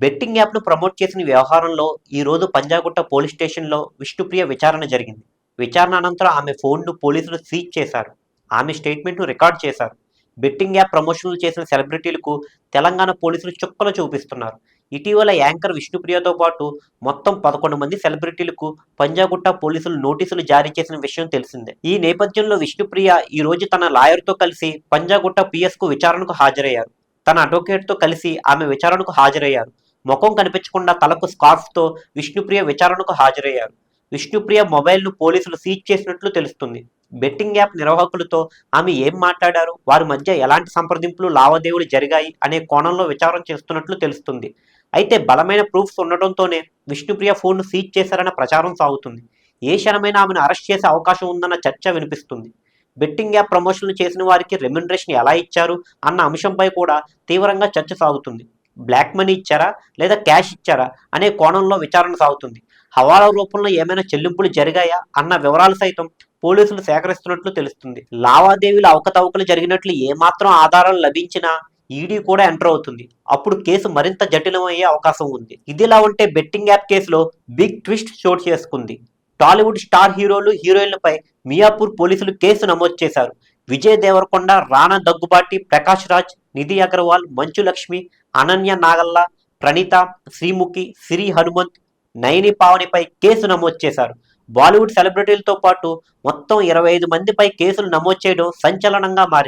Betting యాప్ను promote చేసిన వ్యవహారంలో ఈరోజు పంజాగుట్ట పోలీస్ స్టేషన్లో విష్ణుప్రియ విచారణ జరిగింది. విచారణ అనంతరం ఆమె ఫోన్ను పోలీసులు సీజ్ చేశారు. ఆమె స్టేట్మెంట్ను రికార్డ్ చేశారు. బెట్టింగ్ యాప్ ప్రమోషన్లు చేసిన సెలబ్రిటీలకు తెలంగాణ పోలీసులు చుక్కలు చూపిస్తున్నారు. ఇటీవల యాంకర్ విష్ణుప్రియతో పాటు మొత్తం పదకొండు మంది సెలబ్రిటీలకు పంజాగుట్ట పోలీసులు నోటీసులు జారీ చేసిన విషయం తెలిసిందే. ఈ నేపథ్యంలో విష్ణుప్రియ ఈ రోజు తన లాయర్తో కలిసి పంజాగుట్ట పిఎస్కు విచారణకు హాజరయ్యారు. తన అడ్వకేట్తో కలిసి ఆమె విచారణకు హాజరయ్యారు. ముఖం కనిపించకుండా తలకు స్కార్ఫ్తో విష్ణుప్రియ విచారణకు హాజరయ్యారు. విష్ణుప్రియ మొబైల్ను పోలీసులు సీజ్ చేసినట్లు తెలుస్తుంది. బెట్టింగ్ యాప్ నిర్వాహకులతో ఆమె ఏం మాట్లాడారు? వారి మధ్య ఎలాంటి సంప్రదింపులు లావాదేవీలు జరిగాయి అనే కోణంలో విచారణ చేస్తున్నట్లు తెలుస్తుంది. అయితే బలమైన ప్రూఫ్స్ ఉండటంతోనే విష్ణుప్రియ ఫోన్ను సీజ్ చేశారన్న ప్రచారం సాగుతుంది. ఏ క్షణమైనా ఆమెను అరెస్ట్ చేసే అవకాశం ఉందన్న చర్చ వినిపిస్తుంది. బెట్టింగ్ యాప్ ప్రమోషన్లు చేసిన వారికి రెమ్యునరేషన్ ఎలా ఇచ్చారు అన్న అంశంపై కూడా తీవ్రంగా చర్చ సాగుతుంది. బ్లాక్ మనీ ఇచ్చారా లేదా క్యాష్ ఇచ్చారా అనే కోణంలో విచారణ సాగుతుంది. హవాలా రూపంలో ఏమైనా చెల్లింపులు జరిగాయా అన్న వివరాలు సైతం పోలీసులు సేకరిస్తున్నట్లు తెలుస్తుంది. లావాదేవీల అవకతవకలు జరిగినట్లు ఏమాత్రం ఆధారాలు లభించినా ఈడీ కూడా ఎంటర్ అవుతుంది. అప్పుడు కేసు మరింత జటిలమయ్యే అవకాశం ఉంది. ఇదిలా ఉంటే బెట్టింగ్ యాప్ కేసులో బిగ్ ట్విస్ట్ చోటు చేసుకుంది. టాలీవుడ్ స్టార్ హీరోలు హీరోయిన్లపై మియాపూర్ పోలీసులు కేసు నమోదు చేశారు. విజయ్ దేవరకొండ రానా దగ్గుబాటి ప్రకాష్ రాజ్ నిధి అగర్వాల్ మంచు లక్ష్మి అనన్య నాగల్ల ప్రణీత శ్రీముఖి సిరి హనుమంత్ నయని పావనిపై కేసు నమోదు చేశారు. బాలీవుడ్ సెలబ్రిటీలతో పాటు మొత్తం ఇరవై ఐదు మందిపై కేసులు నమోదు చేయడం సంచలనంగా మారింది.